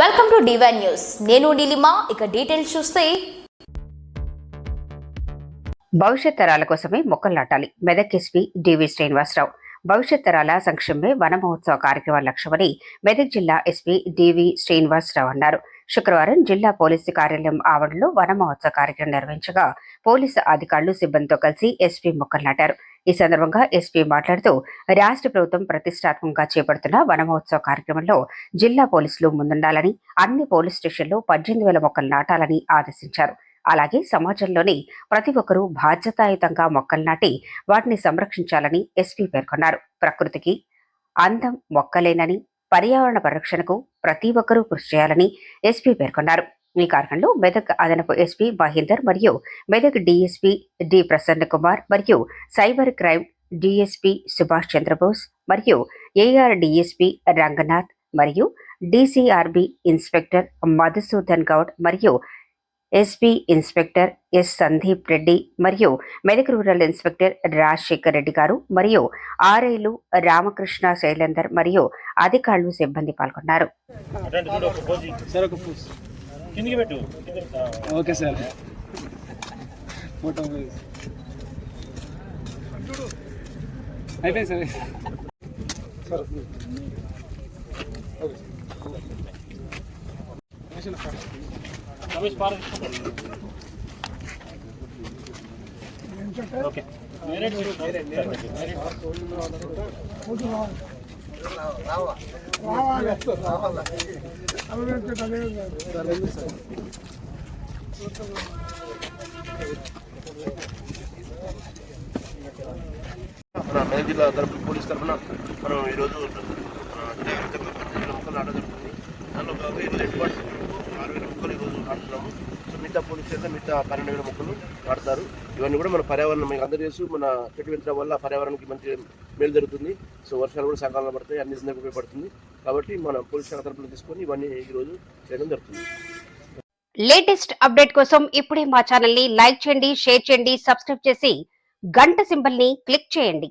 Welcome to divine news నేను నీలిమా ఇక details చూస్తే. భవిష్యత్ తరాల కోసమే మొక్కలు నాటాలి. Medak SP D V Srinivasarao. భవిష్యత్ తరాల సంక్షేమమే వన మహోత్సవ కార్యక్రమ లక్ష్యమని మెదక్ జిల్లా ఎస్పీ డివి శ్రీనివాసరావు అన్నారు. శుక్రవారం జిల్లా పోలీసు కార్యాలయం ఆవరణలో వన మహోత్సవ కార్యక్రమం నిర్వహించగా పోలీసు అధికారులు సిబ్బందితో కలిసి ఎస్పీ మొక్కలు నాటారు. ఈ సందర్భంగా ఎస్పీ మాట్లాడుతూ రాష్ట్ర ప్రభుత్వం ప్రతిష్టాత్మకంగా చేపడుతున్న వన మహోత్సవ కార్యక్రమంలో జిల్లా పోలీసులు ముందుండాలని అన్ని పోలీస్ స్టేషన్లు పద్దెనిమిది వేల మొక్కలు నాటాలని ఆదేశించారు. అలాగే సమాజంలోని ప్రతి ఒక్కరూ బాధ్యతాయుతంగా మొక్కలు నాటి వాటిని సంరక్షించాలని ఎస్పీ పేర్కొన్నారు. ప్రకృతికి అందం మొక్కలేనని పర్యావరణ పరిరక్షణకు ప్రతి ఒక్కరూ కృషి చేయాలని ఎస్పీ పేర్కొన్నారు. ఈ కార్యక్రమంలో మెదక్ అదనపు ఎస్పీ మహేందర్ మరియు మెదక్ డిఎస్పీ డి ప్రసన్న కుమార్ మరియు cyber crime DSP Subhash Chandrabose మరియు ఏఆర్ డిఎస్పీ రంగనాథ్ మరియు డిసిఆర్బి ఇన్స్పెక్టర్ మధుసూదన్ గౌడ్ మరియు SP inspector S Sandeep Reddy మరియు మెదక్ రూరల్ ఇన్స్పెక్టర్ రాజశేఖర్ రెడ్డి గారు మరియు ఆర్ఐలు రామకృష్ణ శైలేందర్ మరియు అధికారులు సిబ్బంది పాల్గొన్నారు. ఓకే సార్ అయిపోయింది సార్. ఓకే. మన మెదక్ జిల్లా తరపు పోలీస్ తరఫున మనం ఈరోజు మన జరుగుతుంది దానిలో భాగంగా ఈరోజు హెడ్ క్వార్టర్ ఆరు వేల మొక్కలు చేస్తాము సో మిగతా పోలీస్ స్టేషన్ మిగతా పన్నెండు వేల మొక్కలు నాటుతారు ఇవన్నీ కూడా మన పర్యావరణం మీకు అందరూ మన చెట్టు పెంచడం వల్ల పర్యావరణానికి మంచి మేలు జరుగుతుంది. సో వర్షాలు కూడా సకాలంలో పడతాయి అన్ని సందర్భంగా ఉపయోగపడుతుంది. కాబట్టి మన పోలీస్ శాఖ తరపున తీసుకొని ఇవన్నీ ఈరోజు చేయడం జరుగుతుంది. లేటెస్ట్ అప్డేట్ కోసం ఇప్పుడే మా ఛానల్ని లైక్ చేయండి షేర్ చేయండి సబ్స్క్రైబ్ చేసి గంట సింబల్ని క్లిక్ చేయండి.